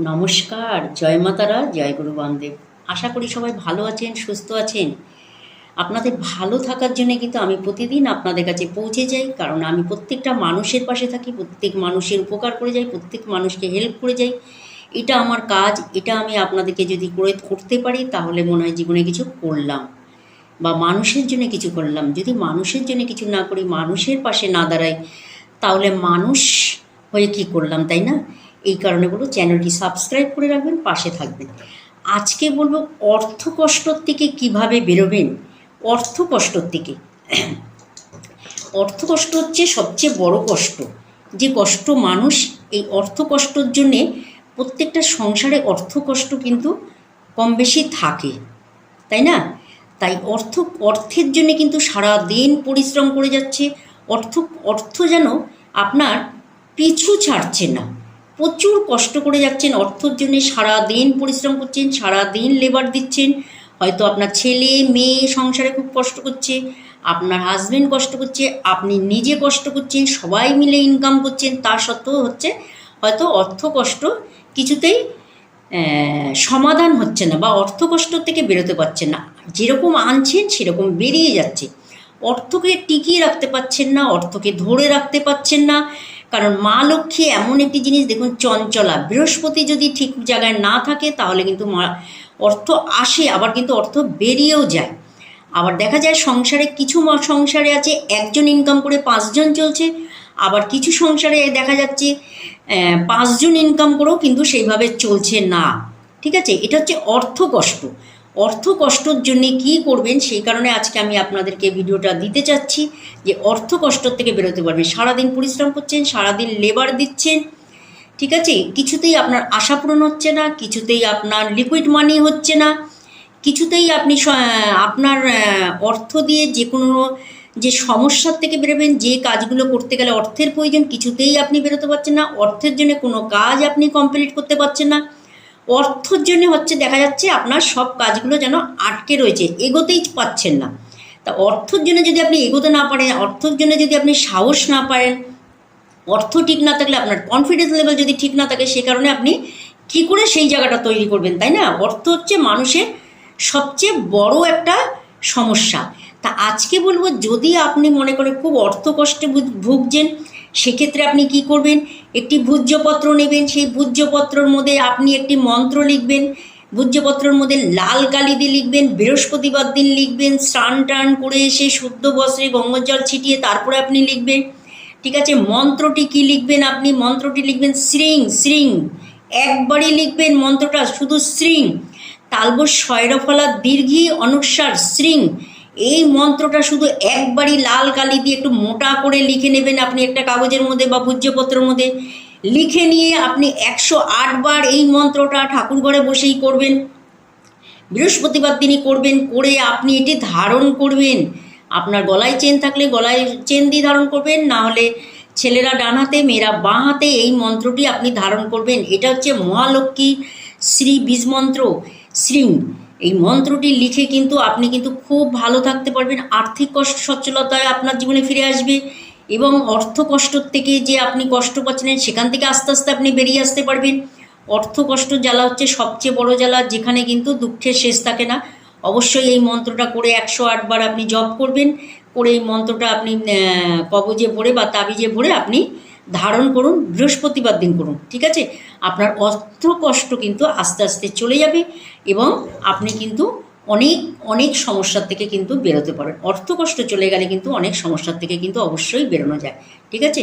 নমস্কার, জয় মাতারা, জয় গুরু বামদেব। আশা করি সবাই ভালো আছেন, সুস্থ আছেন। আপনাদের ভালো থাকার জন্য কিন্তু আমি প্রতিদিন আপনাদের কাছে পৌঁছে যাই, কারণ আমি প্রত্যেকটা মানুষের পাশে থাকি, প্রত্যেক মানুষের উপকার করে যাই, প্রত্যেক মানুষকে হেল্প করে যাই। এটা আমার কাজ, এটা আমি আপনাদেরকে যদি করে করতে পারি, তাহলে মনে হয় জীবনে কিছু করলাম। বা মানুষের জন্য কিছু করলাম। যদি মানুষের জন্য কিছু না করি, মানুষের পাশে না দাঁড়াই, তাহলে মানুষ হয়ে কি করলাম, তাই না? এই কারণে বলব চ্যানেলটি সাবস্ক্রাইব করে রাখবেন, পাশে থাকবেন। আজকে বলব অর্থ কষ্টর থেকে কীভাবে বেরোবেন? অর্থ কষ্টর থেকে অর্থ কষ্ট হচ্ছে সবচেয়ে বড় কষ্ট। যে কষ্ট মানুষ, এই অর্থ কষ্টর জন্যে প্রত্যেকটা সংসারে অর্থ কষ্ট কিন্তু কম বেশি থাকে। তাই না? তাই অর্থ, অর্থের জন্য কিন্তু সারা দিন পরিশ্রম করে যাচ্ছে। অর্থ অর্থ যেন আপনার পিছু ছাড়ছে না। প্রচুর কষ্ট করে যাচ্ছেন, অর্থর জন্য সারা দিন পরিশ্রম করছেন সারা দিন লেবার দিচ্ছেন। হয়তো আপনার ছেলে, মেয়ে সংসারে খুব কষ্ট করছে, আপনার হাজবেন্ড কষ্ট করছে, আপনি নিজে কষ্ট করছেন, সবাই মিলে ইনকাম করছেন, তা সত্ত্বেও হচ্ছে হয়তো অর্থ কষ্ট কিছুতেই সমাধান হচ্ছে না বা অর্থ কষ্ট থেকে বেরোতে পারছেন না। যেরকম আনছেন, সেরকম বেরিয়ে যাচ্ছে। অর্থকে টিকিয়ে রাখতে পারছেন না, অর্থকে ধরে রাখতে পারছেন না কারণ মা লক্ষ্মী এমন একটি জিনিস, দেখুন, চঞ্চলা। বৃহস্পতি যদি ঠিক জায়গায় না থাকে, তাহলে কিন্তু মা, অর্থ আসে, আবার কিন্তু অর্থ বেরিয়েও যায়। আবার দেখা যায়, সংসারে কিছু সংসারে আছে, একজন ইনকাম করে পাঁচজন চলছে, আবার কিছু সংসারে দেখা যাচ্ছে পাঁচজন ইনকাম করেও কিন্তু সেইভাবে চলছে না। ঠিক আছে? এটা হচ্ছে অর্থ কষ্ট। অর্থ কষ্টর জন্যে কি করবেন, সেই কারণে আজকে আমি আপনাদেরকে ভিডিওটা দিতে চাচ্ছি, যে অর্থ কষ্টর থেকে বেরোতে পারবেন। সারাদিন পরিশ্রম করছেন, সারাদিন লেবার দিচ্ছেন, ঠিক আছে? কিছুতেই আপনার আশা পূরণ হচ্ছে না, কিছুতেই আপনার লিকুইড মানি হচ্ছে না, কিছুতেই আপনি আপনার অর্থ দিয়ে যে কোনো যে সমস্যার থেকে বেরোবেন, যে কাজগুলো করতে গেলে অর্থের প্রয়োজন, কিছুতেই আপনি বেরোতে পারছেন না, অর্থের জন্য কোনো কাজ আপনি কমপ্লিট করতে পারছেন না। অর্থর জন্য হচ্ছে দেখা যাচ্ছে আপনার সব কাজগুলো যেন আটকে রয়েছে, এগোতেই পাচ্ছেন না। তা অর্থর জন্য যদি আপনি এগোতে না পারেন অর্থর জন্য যদি আপনি সাহস না পারেন, অর্থ ঠিক না থাকলে আপনার কনফিডেন্স লেভেল যদি ঠিক না থাকে, সে কারণে আপনি কি করে সেই জায়গাটা তৈরি করবেন, তাই না? অর্থ হচ্ছে মানুষের সবচেয়ে বড় একটা সমস্যা। তা আজকে বলব, যদি আপনি মনে করেন খুব অর্থ কষ্টে ভুগছেন সেক্ষেত্রে আপনি কি করবেন? একটি ভূজ্যপত্র নেবেন। সেই ভূজ্যপত্রর মধ্যে আপনি একটি মন্ত্র লিখবেন। ভূজ্যপত্রের মধ্যে লাল কালি দিয়ে লিখবেন, বৃহস্পতিবার দিন লিখবেন, স্নান টান করে এসে শুদ্ধ বস্ত্রে গঙ্গার জল ছিটিয়ে তারপরে আপনি লিখবেন। ঠিক আছে? মন্ত্রটি কি লিখবেন আপনি? মন্ত্রটি লিখবেন শ্রিং শ্রিং। একবারই লিখবেন মন্ত্রটা, শুধু শ্রিং। তালব শয়রফলা দীর্ঘি অনুসার শ্রিং। এই মন্ত্রটা শুধু একবারই লাল কালি দিয়ে একটু মোটা করে লিখে নেবেন আপনি একটা কাগজের মধ্যে বা ভূজ্যপত্রের মধ্যে। লিখে নিয়ে আপনি একশো বার এই মন্ত্রটা ঠাকুর ঘরে বসেই করবেন। বৃহস্পতিবার দিনই করবেন, করে আপনি এটি ধারণ করবেন। আপনার গলায় চেন থাকলে গলায় চেন দিয়ে ধারণ করবেন, না হলে ছেলেরা ডান হাতে, মেয়েরা বাঁ হাতে এই মন্ত্রটি আপনি ধারণ করবেন। এটা হচ্ছে মহালক্ষ্মী শ্রী বীজ মন্ত্র শ্রী, এই মন্ত্রটি লিখে কিন্তু আপনি কিন্তু খুব ভালো থাকতে পারবেন। আর্থিক কষ্ট সচ্ছলতায় আপনার জীবনে ফিরে আসবে এবং অর্থ কষ্টর থেকে যে আপনি কষ্ট পাচ্ছিলেন সেখান থেকে আস্তে আস্তে আপনি বেরিয়ে আসতে পারবেন। অর্থ কষ্ট জ্বালা হচ্ছে সবচেয়ে বড় জ্বালা যেখানে কিন্তু দুঃখের শেষ থাকে না। অবশ্যই এই মন্ত্রটা করে একশো আটবার আপনি জপ করবেন। করে এই মন্ত্রটা আপনি কবজে ভরে বা তাবিজে ভরে আপনি ধারণ করুন, বৃহস্পতিবার দিন করুন, ঠিক আছে? আপনার অর্থ কষ্ট কিন্তু আস্তে আস্তে চলে যাবে এবং আপনি কিন্তু অনেক অনেক সমস্যার থেকে কিন্তু বেরোতে পারেন অর্থ কষ্ট চলে গেলে কিন্তু অনেক সমস্যার থেকে কিন্তু অবশ্যই বেরোনো যায়, ঠিক আছে?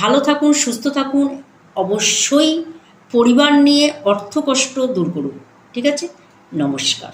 ভালো থাকুন, সুস্থ থাকুন, অবশ্যই পরিবার নিয়ে অর্থ কষ্ট দূর করুন, ঠিক আছে? নমস্কার।